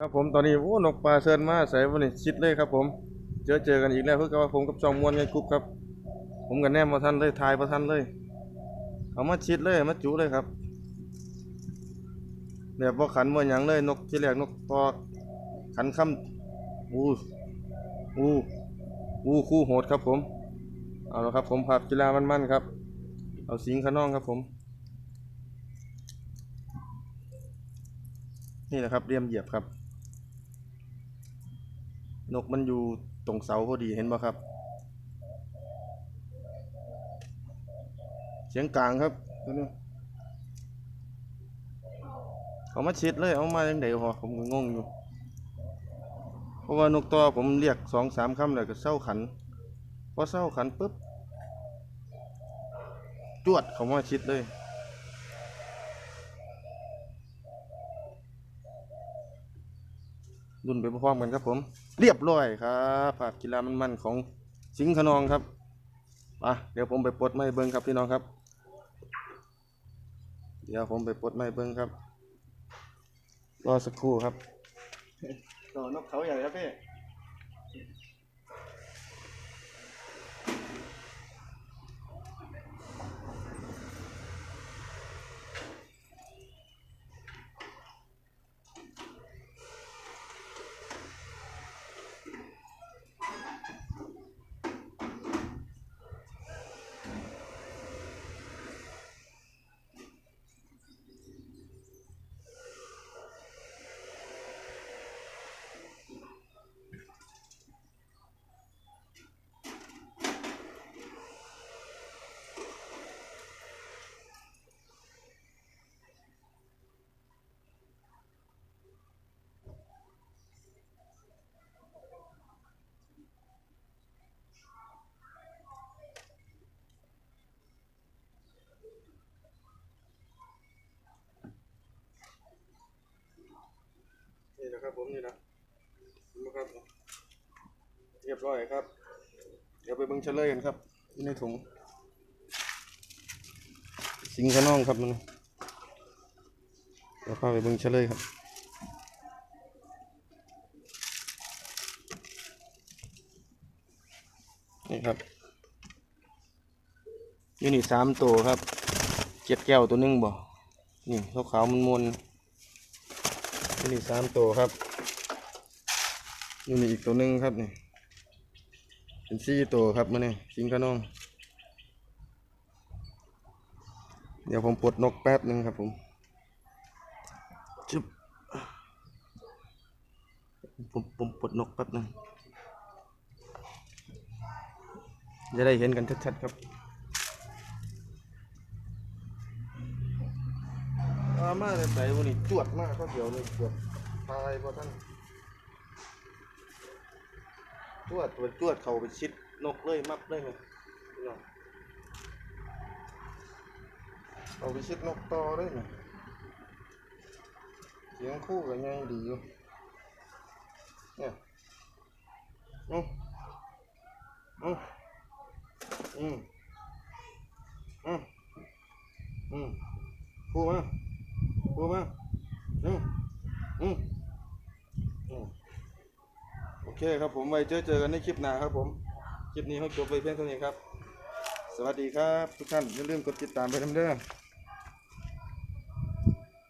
ครับผมตอนนี้โอ้นกปลาเชิญมาใส่วันนี้ชิดเลยครับ ผมเจอเจอกันอีกแล้วเพื่อกับผมกับจอมมวนไงกรุ๊ปครับ ผมกับแนมมาทันเลยทายมาทันเลยเอามาชิดเลยมาจุเลยครับแบบว่าขันว่าหยังเลยนกที่แรกนกพอขันคำอู้อู้อู้คู่โหดครับ ผมเอาละครับ ผมภาพกีฬามันๆครับ เอาสิงขน้องครับผมนี่แหละครับเรียมเหยียบครับ นกมันอยู่ตรงเสาพอดีเห็นป่ะครับ เสียงกลางครับตัวนี้เอามาชิดเลยเอามาจังไดหอผมก็งงอยู่ เพราะว่านกตัวผมเรียกสองสามคำเลยก็เศร้าขันพอเศร้าขันปุ๊บ จวดเขามาชิดเลย รุ่นไปพร้อมกันครับผม เรียบร้อยครับภาพกีฬามันๆของสิงห์ขนองครับอะเดี๋ยวผมไปปลดไม้เบิ้งครับพี่น้องครับ เดี๋ยวผมไปปลดไม้เบิ้งครับรอสักครู่ครับต่อนกเขาใหญ่ครับพี่ นี่นะครับผมนี่นะนี่นะครับ เรียบร้อยครับ เดี๋ยวไปเบิ้งเฉลยกันครับอยู่ในถุง สิงขนองครับมันเดี๋ยวพาไปเบิ้งเฉลยครับนี่ครับยูนี่สามตัวครับเจ็ดแก้วตัวหนึงบ่ นี่ขาวขาวๆมันมวนๆ นี่สามตัวครับนี่มีอีกตัวหนึ่งครับนี่เป็นสี่ตัวครับมาเนี่ยสิงกระนอง เดี๋ยวผมปลดนกแป๊บหนึ่งครับผมจุ๊บผมผมปลดนกแป๊บหนึ่งจะได้เห็นกันชัดๆครับอา มาแต่ไหนวันนี้จวดมากก็เดี๋ยวเลยจวดตายพอท่านจวดตัวจวดเขาไปชิดนกเลยมับเลยไงพี่น้องเอาไปชิดนกต่อเลยไงเสียงคู่กันยังดีอยู่เนี่ยอืมอืมอืมอืมอืมคู่มา พูมาอืมอืมอืมโอเคครับผมไว้เจอเจอกันในคลิปหน้าครับผม คลิปนี้เขาจบไปเพียงเท่านี้ครับ สวัสดีครับทุกท่านอย่าลืมกดติดตามไปทำเด้อ